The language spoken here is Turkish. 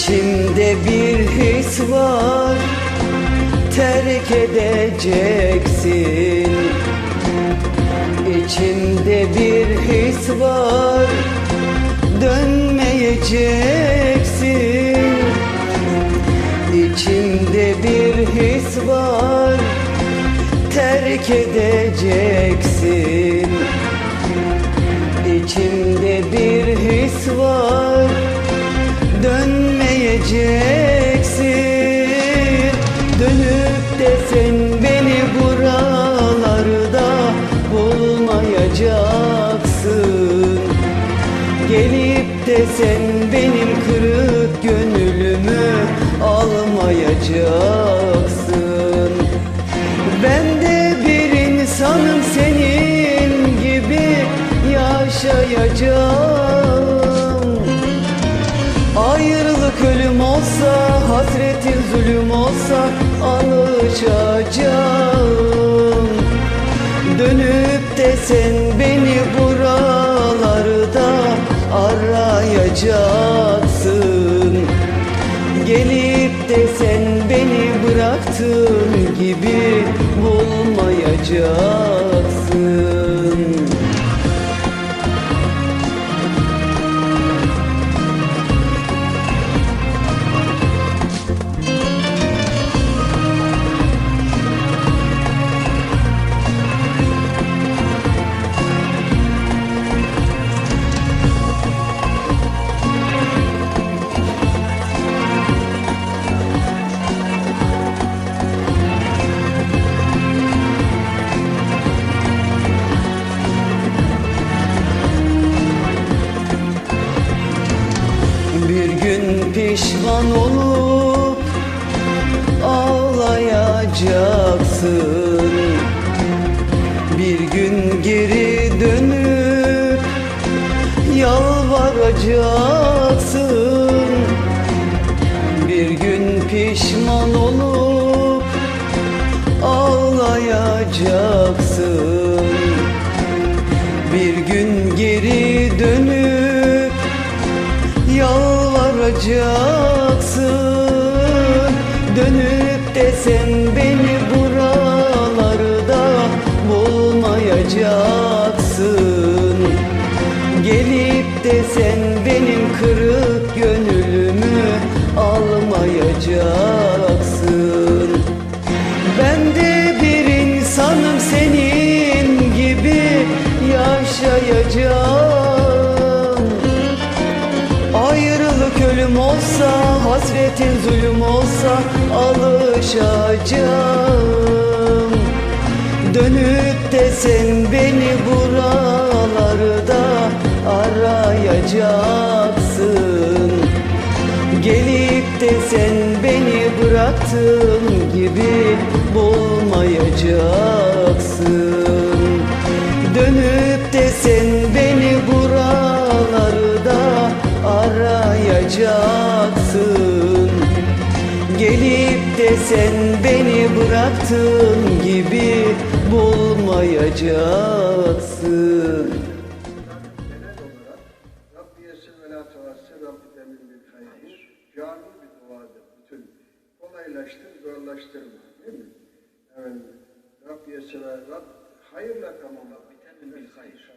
İçimde bir his var. Terk edeceksin. İçimde bir his var. Dönmeyeceksin. İçimde bir his var. Terk edeceksin. İçimde bir his var Dönmeyeceksin Dönüp de sen beni buralarda bulmayacaksın. Gelip de sen benim kırık gönlümü almayacaksın. Ben de bir insanım senin gibi yaşayacağım olsa, hasretin zulüm olsa alışacağım Dönüp de sen beni buralarda arayacaksın. Gelip de sen beni bıraktığın gibi bulmayacaksın pişman olup ağlayacaksın. Bir gün geri dönüp yalvaracaksın. Bir gün pişman olup ağlayacaksın. Bir gün geri yalvaracaksın Dönüp de sen beni buralarda bulmayacaksın. Gelip de sen benim kırık gönlümü almayacaksın. Ben de bir insanım senin gibi yaşayacağım Ölüm olsa, hasretin zulüm olsa alışacağım. Dönüp de sen beni buralarda arayacaksın. Gelip de sen beni bıraktığın gibi bulmayacaksın arayacaksın Gelip de sen beni bıraktığın gibi bulmayacaksın Rabbiye sevela tavasse Rabbi demin bir hayır. Cami bir duadır bütün. Kolaylaştır, zorlaştırma. Değil mi? Evet. Rabbiye sevela Rab hayırla tamamla. Bitemin bir hayır.